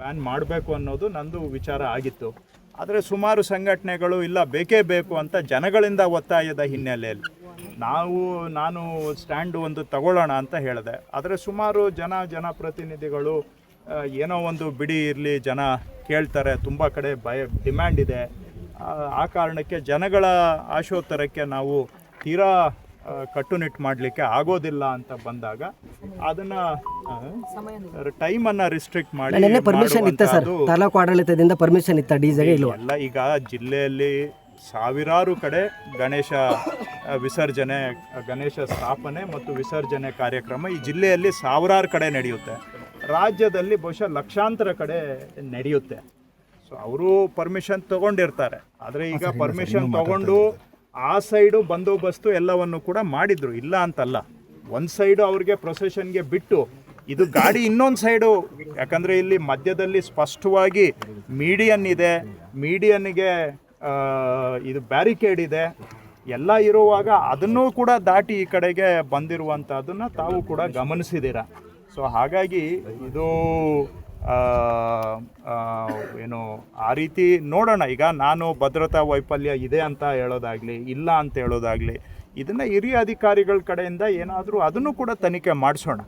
Ban ಮಾಡಬೇಕು ಅನ್ನೋದು ನಂದು ವಿಚಾರ ಆಗಿತ್ತು. ಆದರೆ ಸುಮಾರು ಸಂಘಟನೆಗಳು ಇಲ್ಲ ಬೇಕೇ ಬೇಕು ಅಂತ ಜನಗಳಿಂದ ಒತ್ತಾಯದ ಹಿನ್ನೆಲೆಯಲ್ಲಿ. ನಾವು ನಾನು ಸ್ಟ್ಯಾಂಡ್ ಒಂದು ತಗೊಳ್ಳೋಣ ಅಂತ ಹೇಳಿದೆ. ಆದರೆ ಸುಮಾರು ಜನ ಜನಪ್ರತಿನಿಧಿಗಳು ಏನೋ ಒಂದು ಬಿಡಿ ಇರಲಿ ಜನ ಕೇಳ್ತಾರೆ ತುಂಬ ಕಡೆ ಭಯ ಡಿಮ್ಯಾಂಡ್ ಇದೆ. ಆ, ಕಾರಣಕ್ಕೆ ಜನಗಳ ಆಶೋತ್ತರಕ್ಕೆ ನಾವು ತೀರಾ ಕಟ್ಟುನಿಟ್ಟು ಮಾಡಲಿಕ್ಕೆ ಆಗೋದಿಲ್ಲ ಅಂತ ಬಂದಾಗ ಅದನ್ನು ಟೈಮನ್ನು ರಿಸ್ಟ್ರಿಕ್ಟ್ ಮಾಡಿ ನೆನ್ನೆ ಪರ್ಮಿಷನ್ ಇತ್ತ ಸರ್? ಮಾಡುವಂತಹದ್ದು ತಾಲೂಕು ಆಡಳಿತದಿಂದ ಪರ್ಮಿಷನ್ ಇತ್ತ ಡಿಜೆಗೆ ಇಲ್ವಾ? ಎಲ್ಲ ಈಗ ಜಿಲ್ಲೆಯಲ್ಲಿ ಸಾವಿರಾರು ಕಡೆ ಗಣೇಶ ಆ, ವಿಸರ್ಜನೆ ಆ, ಗಣೇಶ ಸ್ಥಾಪನೆ ಮತ್ತು ವಿಸರ್ಜನೆ ಕಾರ್ಯಕ್ರಮ ಈ ಜಿಲ್ಲೆಯಲ್ಲಿ ಸಾವಿರಾರು ಕಡೆ ನಡೆಯುತ್ತೆ. ರಾಜ್ಯದಲ್ಲಿ ಬಹುಶಃ ಲಕ್ಷಾಂತರ ಕಡೆ ನಡೆಯುತ್ತೆ. ಸೊ ಅವರು ಪರ್ಮಿಷನ್ ತಗೊಂಡಿರ್ತಾರೆ. ಆದರೆ ಈಗ ಪರ್ಮಿಷನ್ ತಗೊಂಡು ಆ ಸೈಡು ಬಂದೋಬಸ್ತು ಎಲ್ಲವನ್ನು ಕೂಡ ಮಾಡಿದ್ರು. ಇಲ್ಲ ಅಂತಲ್ಲ. ಒಂದು ಸೈಡು ಅವ್ರಿಗೆ ಪ್ರೊಸೆಷನ್ಗೆ ಬಿಟ್ಟು ಇದು ಗಾಡಿ ಇನ್ನೊಂದು ಸೈಡು. ಯಾಕಂದರೆ ಇಲ್ಲಿ ಮಧ್ಯದಲ್ಲಿ ಸ್ಪಷ್ಟವಾಗಿ ಮೀಡಿಯನ್ ಇದೆ. ಮೀಡಿಯನ್ಗೆ ಇದು ಬ್ಯಾರಿಕೇಡ್ ಇದೆ. ಎಲ್ಲ ಇರುವಾಗ ಅದನ್ನೂ ಕೂಡ ದಾಟಿ ಈ ಕಡೆಗೆ ಬಂದಿರುವಂಥದ್ದನ್ನು ತಾವು ಕೂಡ ಗಮನಿಸಿದ್ದೀರ? ಸೊ ಹಾಗಾಗಿ ಇದು ಏನು, ಆ ರೀತಿ ನೋಡೋಣ. ಈಗ ನಾನು ಭದ್ರತಾ ವೈಫಲ್ಯ ಇದೆ ಅಂತ ಹೇಳೋದಾಗಲಿ, ಇಲ್ಲ ಅಂತ ಹೇಳೋದಾಗಲಿ, ಇದನ್ನು ಹಿರಿಯ ಅಧಿಕಾರಿಗಳ ಕಡೆಯಿಂದ ಏನಾದರೂ ಅದನ್ನು ಕೂಡ ತನಿಖೆ ಮಾಡಿಸೋಣ.